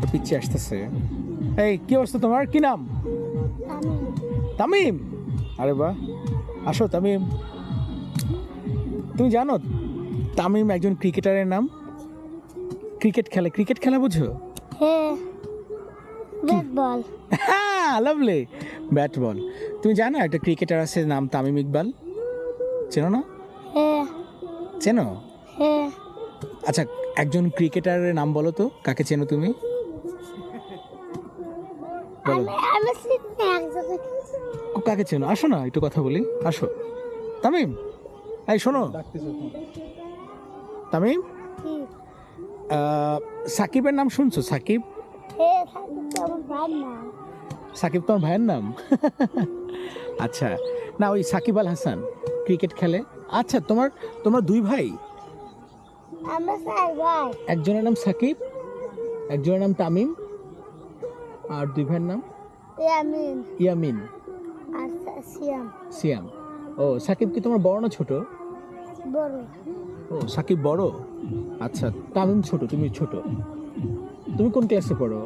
একটা পিচ্ছে আসতেছে। এই কি অবস্থা তোমার? কি নাম? তামিম। আরে বা আসো তামিম। তুমি জানো তামিম একজন ক্রিকেটারের নাম? ক্রিকেট খেলে ক্রিকেট খেলা বুঝো? হ্যাঁ। বল। হ্যাঁ লাভলি ব্যাট বল। তুমি জানো একটা ক্রিকেটার আছে নাম তামিম ইকবাল? চেনো না? হ্যাঁ। চেনো? হ্যাঁ। আচ্ছা একজন ক্রিকেটারের নাম বলো তো কাকে চেনো তুমি? কাকে চেনো? আসো না একটু কথা বলি। আসো। তামিম! এই শোনো। তামিম? সাকিবের নাম শুনছো? সাকিব? হ্যাঁ সাকিব তোমার ভাইয়ের নাম? আচ্ছা। না ওই সাকিব আল হাসান ক্রিকেট খেলে। আচ্ছা তোমার তোমার দুই ভাই? আমরা চার ভাই। একজনের নাম সাকিব একজনের নাম তামিম। আর দুই ভাইয়ের নাম? ইয়ামিন। ইয়ামিন। আর সিয়াম। সিয়াম। ও সাকিব কি তোমার বড় না ছোট? বড়। ও সাকিব বড়? আচ্ছা তামিম ছোট তুমি ছোট। তুমি কোন ক্লাসে পড়ো?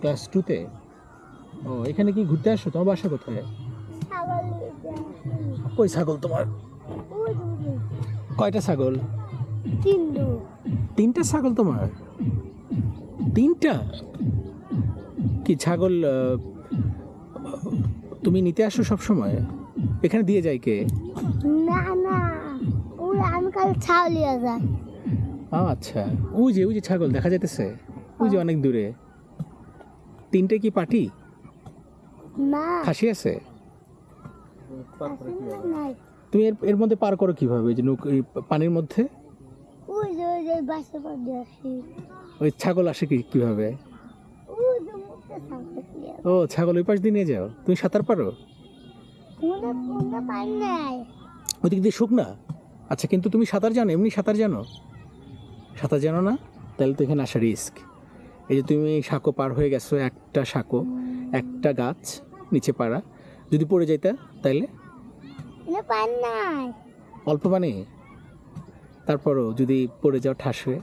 ক্লাস টুতে ও এখানে কি ঘুরতে আসো? তোমার বাসা কোথায়? ছাগল কই ছাগল তোমার? কয়টা ছাগল? তিন তিনটা ছাগল তোমার? তিনটা? কি ছাগল তুমি নিতে আসো সব সময় এখানে দিয়ে যায় কে? না না ওই আমি কাল ছাউলিয়া যাই ও আচ্ছা। ওই যে ওই যে ছাগল দেখা যাইতেছে? ওই যে অনেক দূরে। তিনটে কি পাটি? না। খাসি আছে? তুমি এর এর মধ্যে পার করো কীভাবে? যে নৌক- পানির মধ্যে? ওই যে ওই যে বাসে পর দিয়ে আসি। ওই ছাগল আসে কি কীভাবে? ও ছাগল ওই পাশ দিয়ে নিয়ে যাও। তুমি সাঁতার পারো? মনে মনে পাই নাই। ওই দিক দিয়ে শুকনা আচ্ছা কিন্তু তুমি সাঁতার জানো এমনি সাঁতার জানো? সাঁতার জানো না? তাহলে তো এখানে আসা রিস্ক এই যে তুমি সাঁকো পার হয়ে গেছো একটা সাঁকো একটা গাছ নিচে পাড়া। যদি পড়ে যাইতা তাইলে? মনে অল্প পানি তারপরও যদি পড়ে যাও ঠাস হয়ে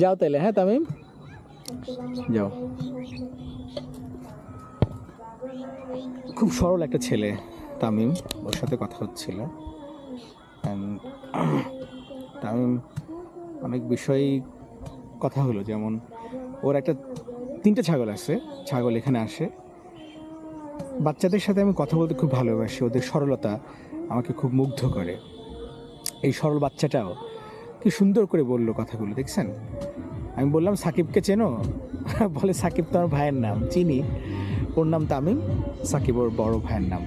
যাও তাইলে হ্যাঁ তামিম যাও খুব সরল একটা ছেলে তামিম ওর সাথে কথা হচ্ছিল। তামিম অনেক বিষয় কথা হলো যেমন ওর একটা তিনটে ছাগল আছে ছাগল এখানে আসে। বাচ্চাদের সাথে আমি কথা বলতে খুব ভালোবাসি ওদের সরলতা আমাকে খুব মুগ্ধ করে। এই সরল বাচ্চাটাও কি সুন্দর করে বলল কথাগুলো, দেখছেন? আমি বললাম, সাকিবকে চেনো? বলে, সাকিব তো আমার ভাইয়ের নাম, চিনি। ওর নাম তামিম, সাকিব ওর বড় ভাইয়ের নাম।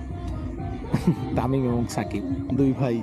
তামিম এবং সাকিব, দুই ভাই।